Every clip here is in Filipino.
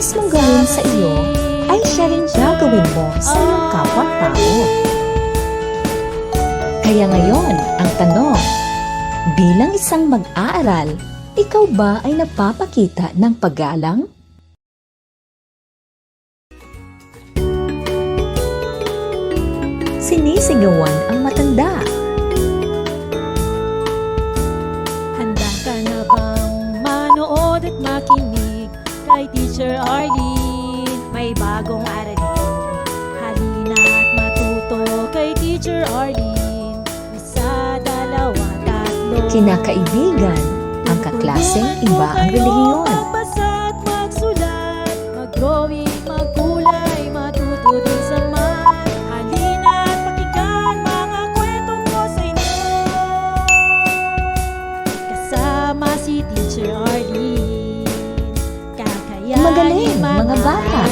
nais mong gawin sa iyo, ay siya rin gagawin mo sa iyong kapwa-tao. Kaya ngayon, ang tanong, bilang isang mag-aaral, ikaw ba ay napapakita ng paggalang? Sinisigawan Teacher Arlene, may bagong aralin. Halina at matuto kay Teacher Arlene. Isa, dalawa, tatlo. Kinakaibigan, ang kaklaseng iba ang relihiyon. Magpasa at magsulat, mag-drawing, magkulat. mga bata.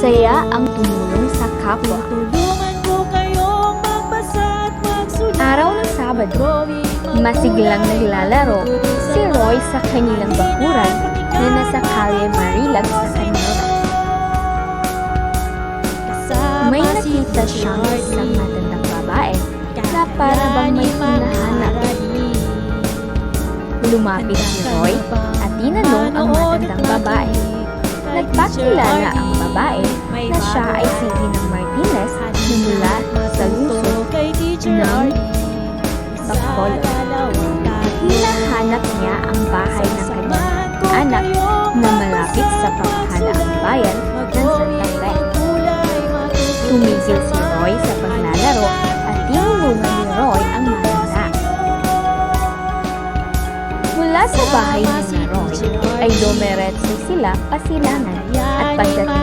Masaya ang tumulong sa kapwa. Ko kayong magbasa at magsulat. Araw ng Sabado, masiglang naglalaro si Roy sa kanilang bakuran na nasa Calle Marilag sa Canora. May nakita siyang isang matandang babae na para bang may hinahanap. Lumapit si Roy at tinanong ang matandang babae. Nagpakilala ang babae na siya ay Siggy ng Martinez mula sa Luzon ng Bacolod. Hinahanap niya ang bahay ng kanyang anak na malapit sa panghalaang bayan ng Santander. Tumigil si Roy sa paglalaro at tinulungan ni Roy ang mahina. Mula sa bahay ni Roy ay dumiretso sila pasilangan at pagdating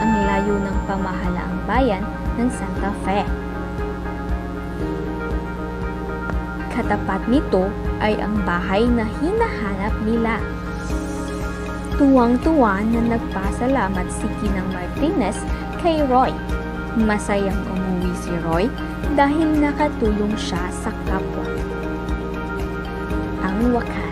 ang layo ng pamahalaang bayan ng Santa Fe. Katapat nito ay ang bahay na hinahanap nila. Tuwang-tuwa na nagpasalamat si Ginang Martinez kay Roy. Masayang umuwi si Roy dahil nakatulong siya sa kapwa. Ang wakas.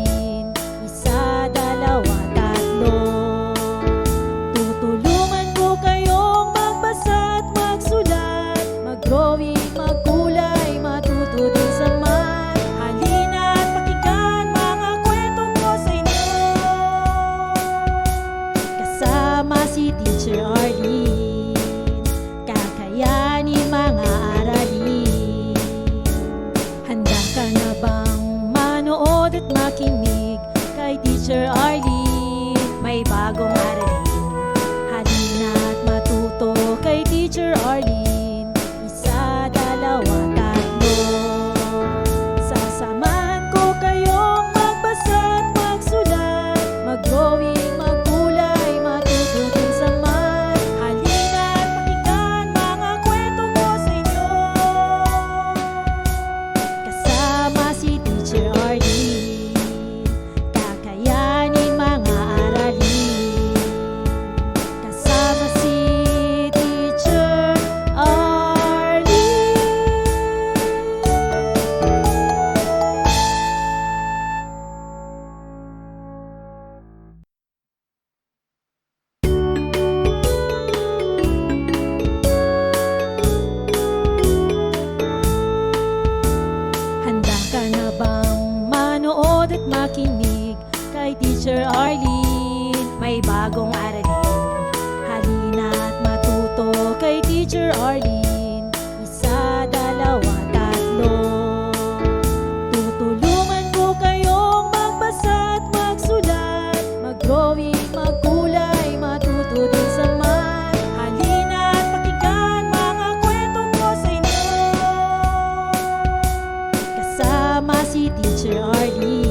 Tama si Teacher Arlie.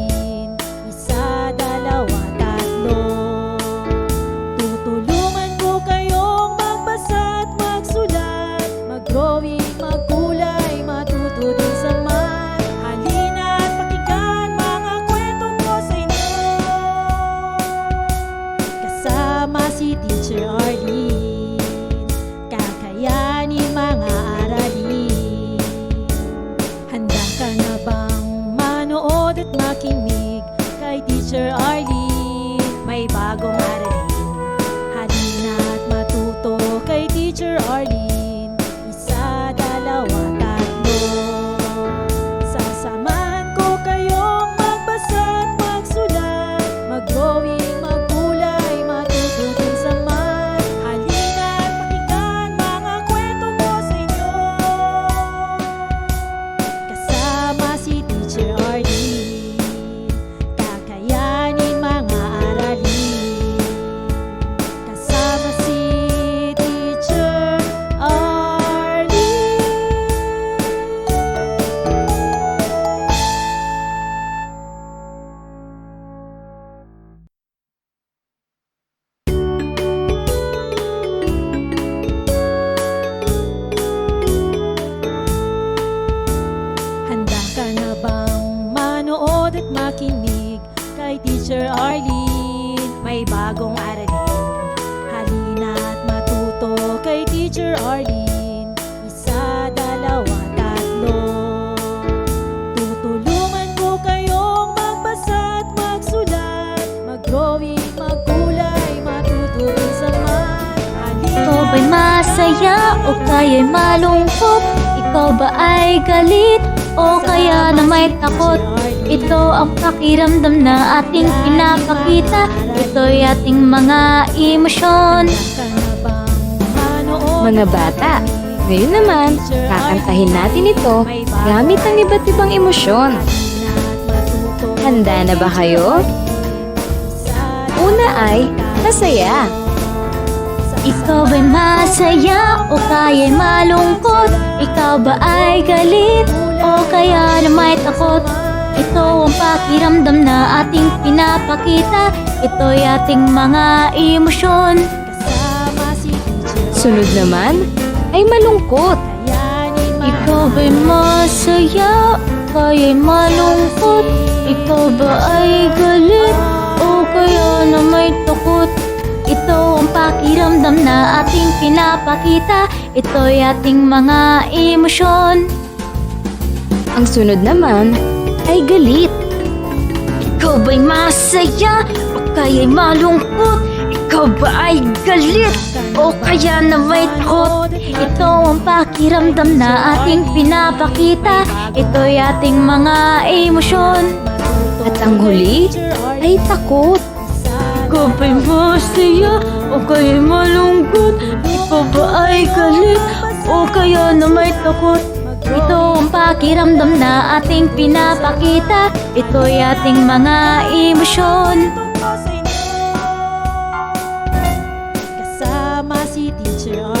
Ay galit o kaya na may takot? Ito ang pakiramdam na ating pinapakita Ito'y ating mga emosyon? Mga bata, ngayon naman, kakantahin natin ito gamit ang iba't ibang emosyon. Handa na ba kayo? Una ay, masaya. Ikaw ba'y masaya o kaya'y malungkot? Ikaw ba ay galit o kaya na may takot? Ito ang pakiramdam na ating pinapakita Ito'y ating mga emosyon Sunod naman, ay malungkot. Ikaw ba'y masaya o kaya'y malungkot? Ikaw ba ay galit o kaya na may takot? Pakiramdam na ating pinapakita Ito'y ating mga emosyon Ang sunod naman, ay galit. Ikaw ba'y masaya o kaya'y malungkot? Ikaw ba ay galit o kaya na may takot? Ito ang pakiramdam na ating pinapakita Ito'y ating mga emosyon At ang huli, ay takot. Ikaw ba'y masaya o kaya'y malungkot? Ikaw ba ay galit o kaya na may takot? Ito ang pakiramdam na ating pinapakita Ito'y ating mga emosyon Kasama si Teacher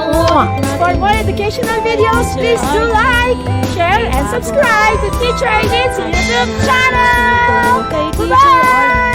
For more educational videos, please do like, share, and subscribe to Teacher Eileen's YouTube channel! Kay Teacher Arlene. Bye!